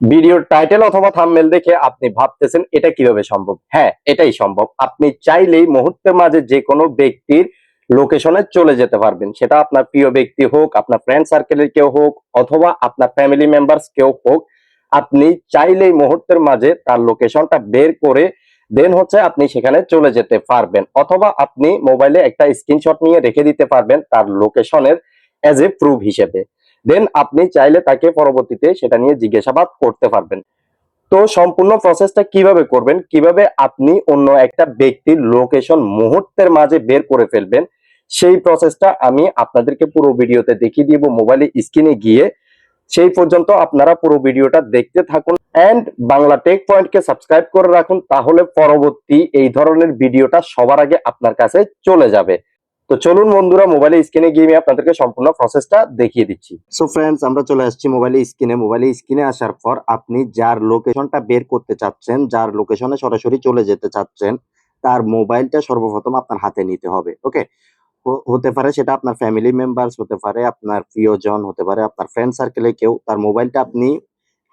ভিডিওর টাইটেল অথবা থামমেল দেখে আপনি ভাবতেছেন, এটা কীভাবে সম্ভব? হ্যাঁ এটাই সম্ভব। আপনি চাইলেই মুহূর্তের মাঝে যে কোনো ব্যক্তির লোকেশনে চলে যেতে পারবেন। সেটা আপনার প্রিয় ব্যক্তি হোক, আপনার ফ্রেন্ড সার্কেলের কেউ হোক, অথবা আপনার ফ্যামিলি মেম্বার্স কেউ হোক, আপনি চাইলেই মুহূর্তের মাঝে তার লোকেশনটা বের করে দেন হচ্ছে আপনি সেখানে চলে যেতে পারবেন। অথবা আপনি মোবাইলে একটা স্ক্রিনশট নিয়ে রেখে দিতে পারবেন তার লোকেশনের অ্যাজ এ প্রুফ হিসেবে। দেন আপনি চাইলে তাকে পরবর্তীতে সেটা নিয়ে জিজ্ঞাসাবাদ করতে পারবেন। তো সম্পূর্ণ প্রসেসটা কীভাবে করবেন? কীভাবে আপনি অন্য একটা ব্যক্তির লোকেশন মুহূর্তের মাঝে বের করে ফেলবেন? সেই প্রসেসটা আমি আপনাদেরকে পুরো ভিডিওতে দেখিয়ে দিব। মোবাইলে স্ক্রিনে গিয়ে সেই পর্যন্ত আপনারা পুরো ভিডিওটা দেখতে থাকুন। এন্ড বাংলা টেক পয়েন্টকে সাবস্ক্রাইব করে রাখুন। তাহলে পরবর্তী এই ধরনের ভিডিওটা সবার আগে আপনার কাছে চলে যাবে। তো চলুন বন্ধুরা মোবাইলে স্ক্রিনে গিয়ে আমি আপনাদেরকে সম্পূর্ণ প্রসেসটা দেখিয়ে দিচ্ছি। সো ফ্রেন্ডস আমরা চলে আসছি মোবাইলে স্ক্রিনে মোবাইলে স্ক্রিনে আসার পর আপনি যার লোকেশনটা বের করতে চাচ্ছেন, যার লোকেশনে সরাসরি চলে যেতে চাচ্ছেন, তার মোবাইলটা সর্বপ্রথম আপনার হাতে নিতে হবে ওকে হতে পারে সেটা আপনার ফ্যামিলি মেম্বার্স হতে পারে আপনার প্রিয়জন, হতে পারে আপনার ফ্রেন্ড সার্কেলে কেউ, তার মোবাইলটা আপনি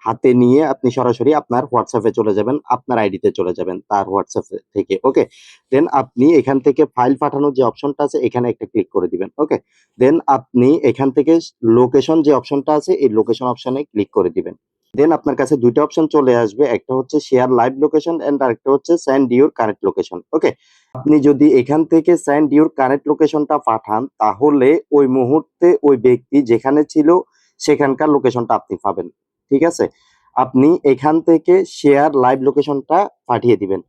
হাতে নিয়ে আপনি সরাসরি আপনার হোয়াটসঅ্যাপে চলে যাবেন, আপনার আইডিতে চলে যাবেন তার হোয়াটসঅ্যাপ থেকে ওকে দেন আপনি এখান থেকে ফাইল পাঠানোর যে অপশনটা আছে, এখানে একটা ক্লিক করে দিবেন ওকে দেন আপনি এখান থেকে লোকেশন যে অপশনটা আছে, এই লোকেশন অপশনে ক্লিক করে দিবেন। দেন আপনার কাছে দুইটা অপশন চলে আসবে, একটা হচ্ছে শেয়ার লাইভ লোকেশন এন্ড আরেকটা হচ্ছে send your correct location okay আপনি যদি এখান থেকে সেন্ড ইউর কারেক্ট লোকেশনটা পাঠান, তাহলে ওই মুহূর্তে ওই ব্যক্তি যেখানে ছিল, সেখানকার লোকেশনটা আপনি পাবেন। ঠিক আছে? আপনি এখান থেকে শেয়ার লাইভ লোকেশনটা পাঠিয়ে দিবেন।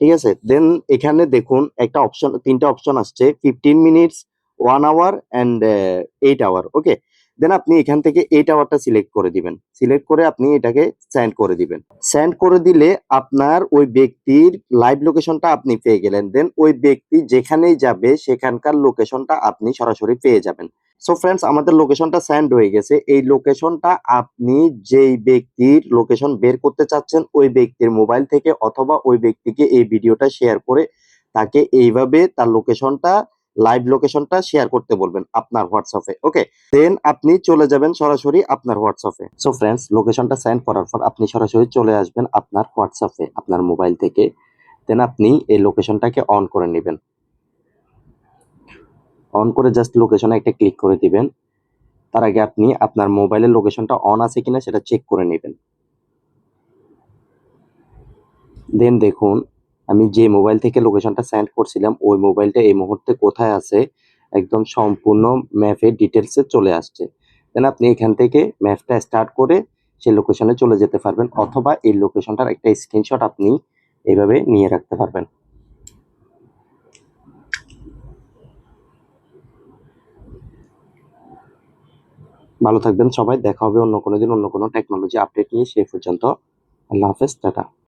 ঠিক আছে? দেন এখানে দেখুন একটা অপশন তিনটা অপশন আসছে fifteen minutes one hour and eight hour okay then আপনি এখান থেকে এইট আওয়ারটা সিলেক্ট করে দিবেন। সিলেক্ট করে আপনি এটাকে সেন্ড করে দিবেন। সেন্ড করে দিলে আপনার ওই ব্যক্তির লাইভ লোকেশনটা আপনি পেয়ে গেলেন। দেন ওই ব্যক্তি যেখানেই যাবে, সেখানকার লোকেশনটা আপনি সরাসরি পেয়ে যাবেন। সো ফ্রেন্ডস আমাদের লোকেশনটা সেন্ড হয়ে গেছে। এই লোকেশনটা আপনি যেই ব্যক্তির লোকেশন বের করতে চাচ্ছেন, ওই ব্যক্তির মোবাইল থেকে অথবা ওই ব্যক্তিকে এই ভিডিওটা শেয়ার করে তাকে এইভাবে তার লোকেশনটা লাইভ লোকেশনটা শেয়ার করতে বলবেন আপনার হোয়াটসঅ্যাপে ওকে দেন আপনি চলে যাবেন সরাসরি আপনার হোয়াটসঅ্যাপে সো ফ্রেন্ডস লোকেশনটা সেন্ড করার পর আপনি সরাসরি চলে আসবেন আপনার হোয়াটসঅ্যাপে আপনার মোবাইল থেকে। দেন আপনি এই লোকেশনটাকে অন করে নেবেন। অন করে জাস্ট লোকেশনে একটা ক্লিক করে দিবেন। তার আগে আপনি আপনার মোবাইলের লোকেশনটা অন আছে কিনা সেটা চেক করে নেবেন। দেন দেখুন, আমি যে মোবাইল থেকে লোকেশনটা সেন্ড করছিলাম, ওই মোবাইলটা এই মুহূর্তে কোথায় আছে? একদম সম্পূর্ণ ম্যাপের ডিটেলসে চলে আসছে। দেন আপনি এখান থেকে ম্যাপটা স্টার্ট করে সেই লোকেশনে চলে যেতে পারবেন, অথবা এই লোকেশনটার একটা স্ক্রিনশট আপনি এইভাবে নিয়ে রাখতে পারবেন। ভালো থাকবেন সবাই। দেখা হবে অন্য কোনো দিন, অন্য কোনো টেকনোলজি আপডেট নিয়ে। সেই পর্যন্ত আল্লাহ হাফেজ, টাটা।